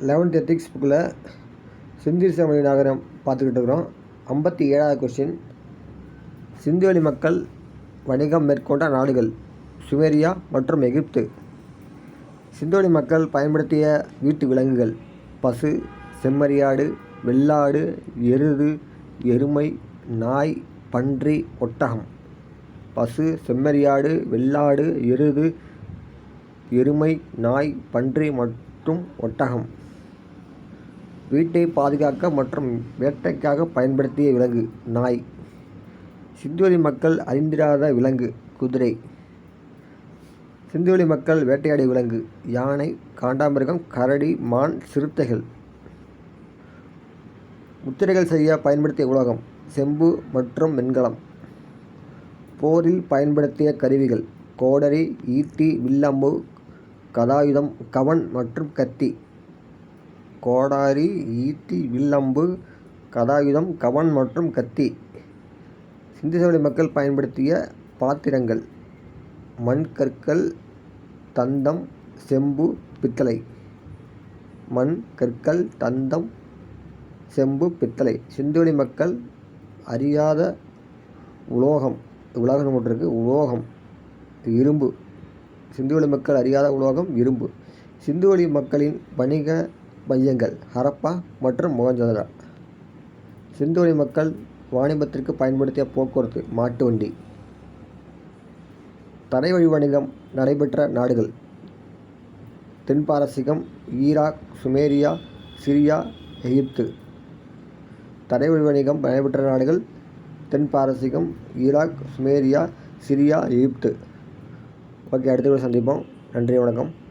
Eleventh ethics புக்கில் சிந்திர் சமணி நகரம் பார்த்துக்கிட்டு இருக்கிறோம். ஐம்பத்தி ஏழாவது கொஸ்டின் சிந்துவெளி மக்கள் வணிகம் மேற்கொண்ட நாடுகள் சுமேரியா மற்றும் எகிப்து. சிந்துவெளி மக்கள் பயன்படுத்திய வீட்டு விலங்குகள் பசு செம்மறியாடு வெள்ளாடு எருது எருமை நாய் பன்றி ஒட்டகம். பசு செம்மறியாடு வெள்ளாடு எருது எருமை நாய் பன்றி மற்றும் ஒட்டகம். வீட்டை பாதுகாக்க மற்றும் வேட்டைக்காக பயன்படுத்திய விலங்கு நாய். சிந்துவெளி மக்கள் அறிந்திராத விலங்கு குதிரை. சிந்துவெளி மக்கள் வேட்டையாடிய விலங்கு யானை காண்டாமிருகம் கரடி மான் சிறுத்தைகள். முத்திரைகள் செய்ய பயன்படுத்திய உலகம் செம்பு மற்றும் வெண்கலம். போரில் பயன்படுத்திய கருவிகள் கோடரி ஈட்டி வில்லம்பு கதாயுதம் கவன் மற்றும் கத்தி. கோடாரி ஈட்டி வில்லம்பு கதாயுதம் கவன் மற்றும் கத்தி. சிந்து சமவெளி மக்கள் பயன்படுத்திய பாத்திரங்கள் மண்கற்கள் தந்தம் செம்பு பித்தளை. மண் கற்கள் தந்தம் செம்பு பித்தளை. சிந்துவெளி மக்கள் அறியாத உலோகம் உலோகம் ஒன்று இருக்குது உலோகம். இரும்பு. சிந்துவெளி மக்கள் அறியாத உலோகம் இரும்பு. சிந்துவெளி மக்களின் வணிக மையங்கள் ஹரப்பா மற்றும் மொஹஞ்சதாரோ சிந்துவெளி மக்கள் வாணிபத்திற்கு பயன்படுத்திய போக்குவரத்து மாட்டு வண்டி. தரைவழி வணிகம் நடைபெற்ற நாடுகள். தென்பாரசீகம் ஈராக் சுமேரியா சிரியா எகிப்து. தரைவழி வணிகம் நடைபெற்ற நாடுகள் தென்பாரசீகம் Iraq Sumeria Syria Egypt. Okay அடுத்த சந்திப்போம். நன்றி வணக்கம்.